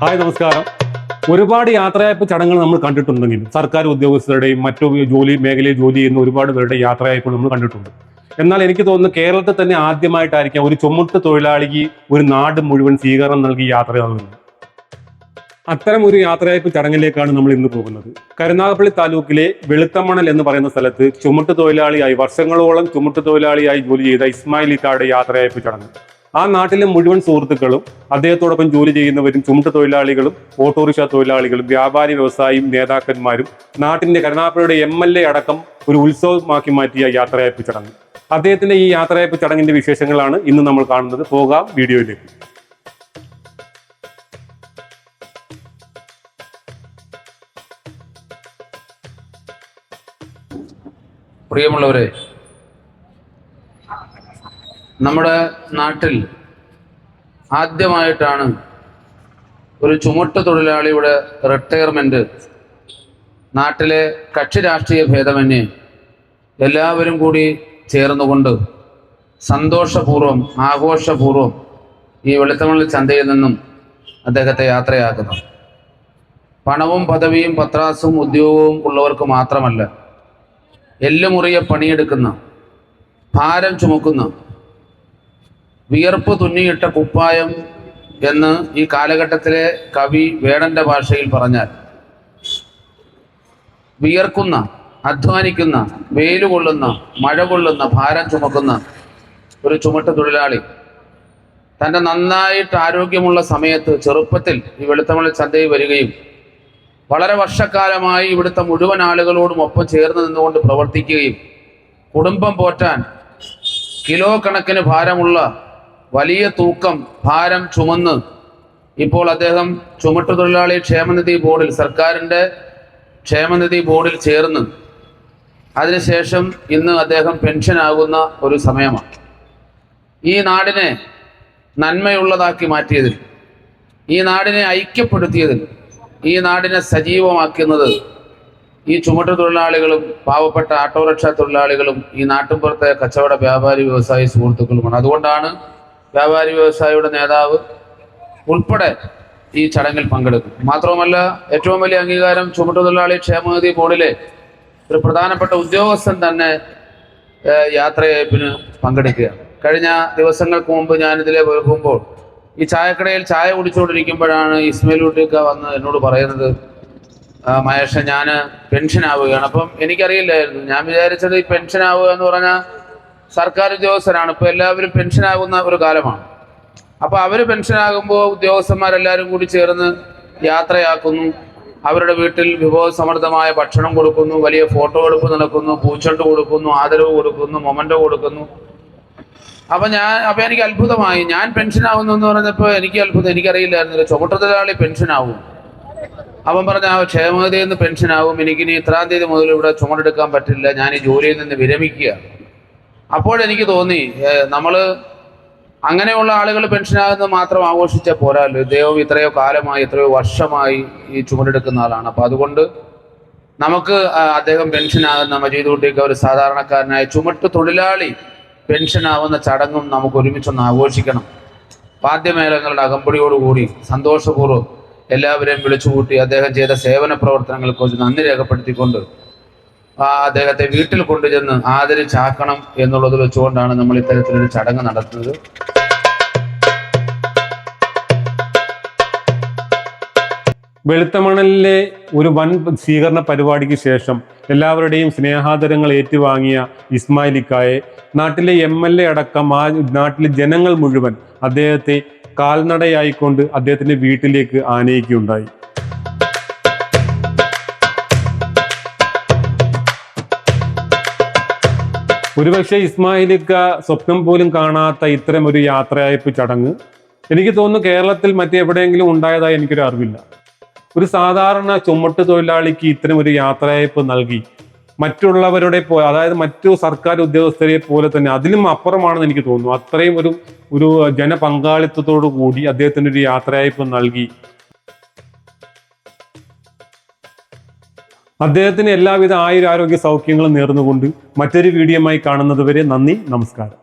Hi നമസ്കാരം. ഒരുപാട് യാത്രയയപ്പ് ചടങ്ങുകൾ നമ്മൾ കണ്ടിട്ടുണ്ടെങ്കിലും സർക്കാർ ഉദ്യോഗസ്ഥരുടെയും മറ്റു ജോലി മേഖലയിൽ ജോലി ചെയ്യുന്ന ഒരുപാട് പേരുടെ യാത്രയയപ്പ് നമ്മൾ കണ്ടിട്ടുണ്ട്. എന്നാൽ എനിക്ക് തോന്നുന്നു കേരളത്തിൽ തന്നെ ആദ്യമായിട്ടായിരിക്കാം ഒരു ചുമട്ട് തൊഴിലാളിക്ക് ഒരു നാട് മുഴുവൻ സ്വീകരണം നൽകി യാത്ര നൽകുന്നത് അത്തരം ഒരു യാത്രയയപ്പ് ചടങ്ങിലേക്കാണ് നമ്മൾ ഇന്ന് പോകുന്നത്. കരുനാഗപ്പള്ളി താലൂക്കിലെ വെളുത്തമണൽ എന്ന് പറയുന്ന സ്ഥലത്ത് ചുമട്ട് തൊഴിലാളിയായി വർഷങ്ങളോളം ചുമട്ട് തൊഴിലാളിയായി ജോലി ചെയ്ത ഇസ്മായിൽ ഇക്കാരുടെ യാത്രയയപ്പ് ചടങ്ങ്. ആ നാട്ടിലെ മുഴുവൻ സുഹൃത്തുക്കളും അദ്ദേഹത്തോടൊപ്പം ജോലി ചെയ്യുന്നവരും ചുമട്ട് തൊഴിലാളികളും ഓട്ടോറിക്ഷ തൊഴിലാളികളും വ്യാപാരി വ്യവസായിയും നേതാക്കന്മാരും നാട്ടിന്റെ കരുണാപ്പുഴയുടെ എം എൽ എ അടക്കം ഒരു ഉത്സവമാക്കി മാറ്റിയ യാത്രയയപ്പ് ചടങ്ങ്. അദ്ദേഹത്തിന്റെ ഈ യാത്രയപ്പ് ചടങ്ങിന്റെ വിശേഷങ്ങളാണ് ഇന്ന് നമ്മൾ കാണുന്നത്. പോകാം വീഡിയോയിലേക്ക്. പ്രിയമുള്ളവരെ നമ്മുടെ നാട്ടിൽ ആദ്യമായിട്ടാണ് ഒരു ചുമട്ട് തൊഴിലാളിയുടെ റിട്ടയർമെന്റ് നാട്ടിലെ കക്ഷി രാഷ്ട്രീയ ഭേദമന്യേ എല്ലാവരും കൂടി ചേർന്നുകൊണ്ട് സന്തോഷപൂർവം ആഘോഷപൂർവം ഈ വെളുത്തമണൽ ചന്തയിൽ നിന്നും അദ്ദേഹത്തെ യാത്രയാക്കുന്നു. പണവും പദവിയും പത്രാസും ഉദ്യോഗവും ഉള്ളവർക്ക് മാത്രമല്ല എല്ലുമുറിയെ പണിയെടുക്കുന്ന ഭാരം ചുമക്കുന്ന വിയർപ്പ് തുന്നിയിട്ട കുപ്പായം എന്ന് ഈ കാലഘട്ടത്തിലെ കവി വേടന്റെ ഭാഷയിൽ പറഞ്ഞാൽ വിയർക്കുന്ന അധ്വാനിക്കുന്ന വെയിൽ കൊള്ളുന്ന മഴ കൊള്ളുന്ന ഭാരം ചുമക്കുന്ന ഒരു ചുമട്ട് തൊഴിലാളി തന്റെ നന്നായിട്ട് ആരോഗ്യമുള്ള സമയത്ത് ചെറുപ്പത്തിൽ ഈ വെളുത്തമണൽ ചന്തയിൽ വരികയും വളരെ വർഷക്കാലമായി ഇവിടുത്തെ മുഴുവൻ ആളുകളോടും ഒപ്പം ചേർന്ന് നിന്നുകൊണ്ട് പ്രവർത്തിക്കുകയും കുടുംബം പോറ്റാൻ കിലോ കണക്കിന് ഭാരമുള്ള വലിയ തൂക്കം ഭാരം ചുമന്ന് ഇപ്പോൾ അദ്ദേഹം ചുമട്ടുതൊഴിലാളി ക്ഷേമനിധി ബോർഡിൽ സർക്കാരിന്റെ ക്ഷേമനിധി ബോർഡിൽ ചേർന്ന്. അതിനുശേഷം ഇന്ന് അദ്ദേഹം പെൻഷനാകുന്ന ഒരു സമയമാണ്. ഈ നാടിനെ നന്മയുള്ളതാക്കി മാറ്റിയതിൽ ഈ നാടിനെ ഐക്യപ്പെടുത്തിയതിൽ ഈ നാടിനെ സജീവമാക്കുന്നത് ഈ ചുമട്ടു തൊഴിലാളികളും പാവപ്പെട്ട ഓട്ടോറിക്ഷ തൊഴിലാളികളും ഈ നാട്ടിൻപുറത്തെ കച്ചവട വ്യാപാരി വ്യവസായി സുഹൃത്തുക്കളുമാണ്. അതുകൊണ്ടാണ് വ്യാപാരി വ്യവസായിയുടെ നേതാവ് ഉൾപ്പെടെ ഈ ചടങ്ങിൽ പങ്കെടുക്കും. മാത്രവുമല്ല ഏറ്റവും വലിയ അംഗീകാരം ചുമട്ടുതൊഴിലാളി ക്ഷേമനിധി ബോർഡിലെ ഒരു പ്രധാനപ്പെട്ട ഉദ്യോഗസ്ഥൻ തന്നെ യാത്രയയപ്പിന് പങ്കെടുക്കുകയാണ്. കഴിഞ്ഞ ദിവസങ്ങൾക്ക് മുമ്പ് ഞാനിതിലെ പോകുമ്പോൾ ഈ ചായക്കടയിൽ ചായ കുടിച്ചുകൊണ്ടിരിക്കുമ്പോഴാണ് ഇസ്മയിൽ കുട്ടിയൊക്കെ വന്ന് എന്നോട് പറയുന്നത് "ആ, മഹേഷ ഞാൻ പെൻഷൻ ആവുകയാണ് അപ്പം എനിക്കറിയില്ലായിരുന്നു. ഞാൻ വിചാരിച്ചത് ഈ പെൻഷൻ ആവുക എന്ന് പറഞ്ഞാൽ സർക്കാർ ഉദ്യോഗസ്ഥരാണ്. ഇപ്പോൾ എല്ലാവരും പെൻഷനാകുന്ന ഒരു കാലമാണ്. അപ്പോൾ അവർ പെൻഷനാകുമ്പോൾ ഉദ്യോഗസ്ഥന്മാരെല്ലാവരും കൂടി ചേർന്ന് യാത്രയാക്കുന്നു. അവരുടെ വീട്ടിൽ വിഭവസമൃദ്ധമായ ഭക്ഷണം കൊടുക്കുന്നു. വലിയ ഫോട്ടോ എടുപ്പ് നടക്കുന്നു. പൂച്ചെണ്ട് കൊടുക്കുന്നു. ആദരവ് കൊടുക്കുന്നു. മൊമന്റോ കൊടുക്കുന്നു. അപ്പം ഞാൻ അപ്പം എനിക്ക് അത്ഭുതമായി. ഞാൻ പെൻഷൻ ആവുന്നു എന്ന് പറഞ്ഞപ്പോൾ എനിക്ക് അത്ഭുതം. എനിക്കറിയില്ലായിരുന്നില്ല. ചുമട്ടുതൊഴിലാളി പെൻഷൻ ആവും അവൻ പറഞ്ഞ ആ ക്ഷേമതയിൽ നിന്ന് പെൻഷൻ ആവും എനിക്കിനി ഇത്രാം തീയതി മുതൽ ഇവിടെ ചുമടെടുക്കാൻ പറ്റില്ല. ഞാൻ ഈ ജോലിയിൽ നിന്ന് വിരമിക്കുക. അപ്പോഴെനിക്ക് തോന്നി നമ്മൾ അങ്ങനെയുള്ള ആളുകൾ പെൻഷനാകുന്നത് മാത്രം ആഘോഷിച്ച പോരാല്ലോ? ദൈവം ഇത്രയോ കാലമായി എത്രയോ വർഷമായി ഈ ചുമടെടുക്കുന്ന ആളാണ്. അപ്പൊ അതുകൊണ്ട് നമുക്ക് അദ്ദേഹം പെൻഷനാകുന്ന മജീദ് കുട്ടിക്ക് ഒരു സാധാരണക്കാരനായ ചുമട്ട് തൊഴിലാളി പെൻഷനാവുന്ന ചടങ്ങും നമുക്ക് ഒരുമിച്ചൊന്ന് ആഘോഷിക്കണം. വാദ്യമേളങ്ങളുടെ അകമ്പടിയോടുകൂടി സന്തോഷപൂർവം എല്ലാവരെയും വിളിച്ചുകൂട്ടി അദ്ദേഹം ചെയ്ത സേവന പ്രവർത്തനങ്ങൾക്ക് ഒരു നന്ദി രേഖപ്പെടുത്തിക്കൊണ്ട് ആ അദ്ദേഹത്തെ വീട്ടിൽ കൊണ്ടുചെന്ന് ആദരിച്ചാക്കണം എന്നുള്ളത് വെച്ചുകൊണ്ടാണ് നമ്മൾ ഇത്തരത്തിലൊരു ചടങ്ങ് നടത്തുന്നത്. വെളുത്തമണലിലെ ഒരു വൻ സ്വീകരണ പരിപാടിക്ക് ശേഷം എല്ലാവരുടെയും സ്നേഹാദരങ്ങൾ ഏറ്റുവാങ്ങിയ ഇസ്മായിലിക്കായെ നാട്ടിലെ എം എൽ എ അടക്കം ആ നാട്ടിലെ ജനങ്ങൾ മുഴുവൻ അദ്ദേഹത്തെ കാൽനടയായിക്കൊണ്ട് അദ്ദേഹത്തിന്റെ വീട്ടിലേക്ക് ആനയിക്കുകയുണ്ടായി. ഒരുപക്ഷെ ഇസ്മായിലിക്ക സ്വപ്നം പോലും കാണാത്ത ഇത്തരം ഒരു യാത്രയയപ്പ് ചടങ്ങ്. എനിക്ക് തോന്നുന്നു കേരളത്തിൽ മറ്റെവിടെയെങ്കിലും ഉണ്ടായതായി എനിക്കൊരു അറിവില്ല. ഒരു സാധാരണ ചുമട്ട് തൊഴിലാളിക്ക് ഇത്തരം ഒരു യാത്രയയപ്പ് നൽകി മറ്റുള്ളവരുടെ പോലെ അതായത് മറ്റു സർക്കാർ ഉദ്യോഗസ്ഥരെ പോലെ തന്നെ അതിലും അപ്പുറമാണെന്ന് എനിക്ക് തോന്നുന്നു. അത്രയും ഒരു ഒരു ജനപങ്കാളിത്തത്തോടു കൂടി അദ്ദേഹത്തിന് ഒരു യാത്രയയപ്പ് നൽകി അദ്ദേഹത്തിന് എല്ലാവിധ ആയുരാരോഗ്യ സൗഖ്യങ്ങളും നേർന്നുകൊണ്ട് മറ്റൊരു വീഡിയോമായി കാണുന്നതുവരെ നന്ദി നമസ്കാരം.